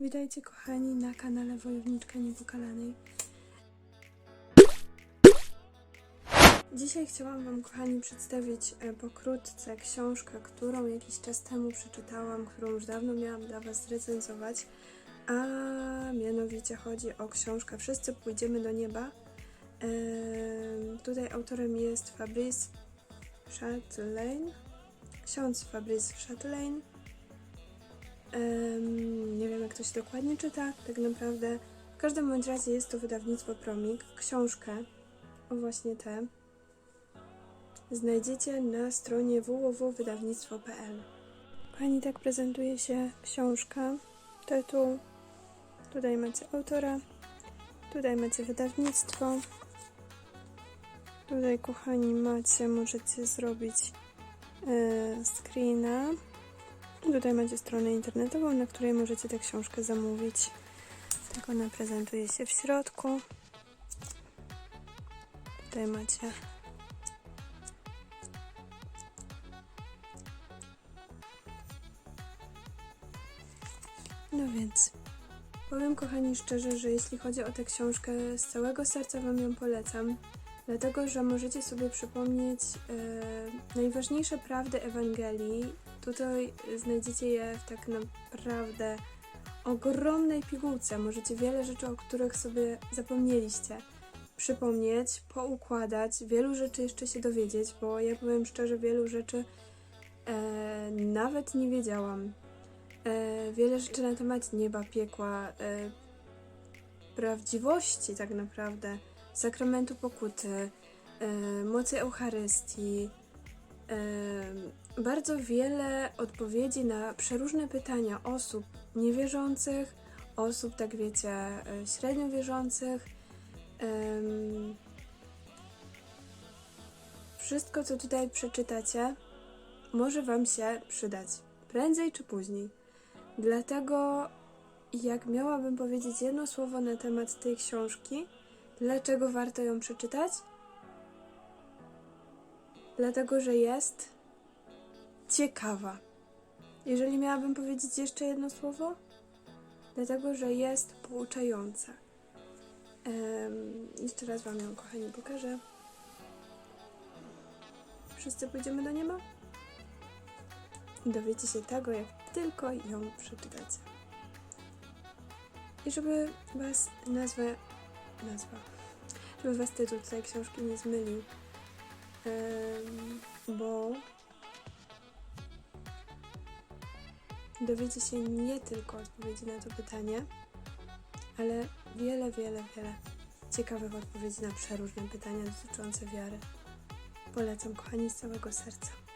Witajcie kochani na kanale Wojowniczka Niepokalanej. Dzisiaj chciałam Wam kochani przedstawić e, pokrótce książkę, którą jakiś czas temu przeczytałam, którą już dawno miałam dla Was zrecenzować, a mianowicie chodzi o książkę Wszyscy pójdziemy do nieba. Em, tutaj autorem jest Fabrice Chatelain, ksiądz Fabrice Chatelain. Em, nie to się dokładnie czyta, tak naprawdę. W każdym bądź razie jest to wydawnictwo Promik. Książkę, o właśnie tę, znajdziecie na stronie www.wydawnictwo.pl. Pani tak prezentuje się książka. Tytuł. Tutaj macie autora. Tutaj macie wydawnictwo. Tutaj, kochani, macie, możecie zrobić e, screena. Tutaj macie stronę internetową, na której możecie tę książkę zamówić. Tak ona prezentuje się w środku. Tutaj macie No więc powiem kochani szczerze, że jeśli chodzi o tę książkę, z całego serca Wam ją polecam, dlatego że możecie sobie przypomnieć e, najważniejsze prawdy Ewangelii. Tutaj znajdziecie je w tak naprawdę ogromnej pigułce. Możecie wiele rzeczy, o których sobie zapomnieliście, przypomnieć, poukładać, wielu rzeczy jeszcze się dowiedzieć, bo ja powiem szczerze, wielu rzeczy e, nawet nie wiedziałam. E, wiele rzeczy na temat nieba, piekła, e, prawdziwości tak naprawdę, sakramentu pokuty, e, mocy Eucharystii. Bardzo wiele odpowiedzi na przeróżne pytania osób niewierzących, osób, tak wiecie, e, średnio wierzących. Wszystko, co tutaj przeczytacie, może Wam się przydać, prędzej czy później. Dlatego, jak miałabym powiedzieć jedno słowo na temat tej książki, dlaczego warto ją przeczytać? Dlatego, że jest ciekawa. Jeżeli miałabym powiedzieć jeszcze jedno słowo, dlatego, że jest pouczająca. Em, jeszcze raz Wam ją, kochani, pokażę. Wszyscy pójdziemy do nieba? Dowiecie się tego, jak tylko ją przeczytacie. I żeby Was nazwa, nazwa, żeby Was tytuł tej książki nie zmylił, bo dowiecie się nie tylko odpowiedzi na to pytanie, ale wiele, wiele, wiele ciekawych odpowiedzi na przeróżne pytania dotyczące wiary. Polecam, kochani, z całego serca.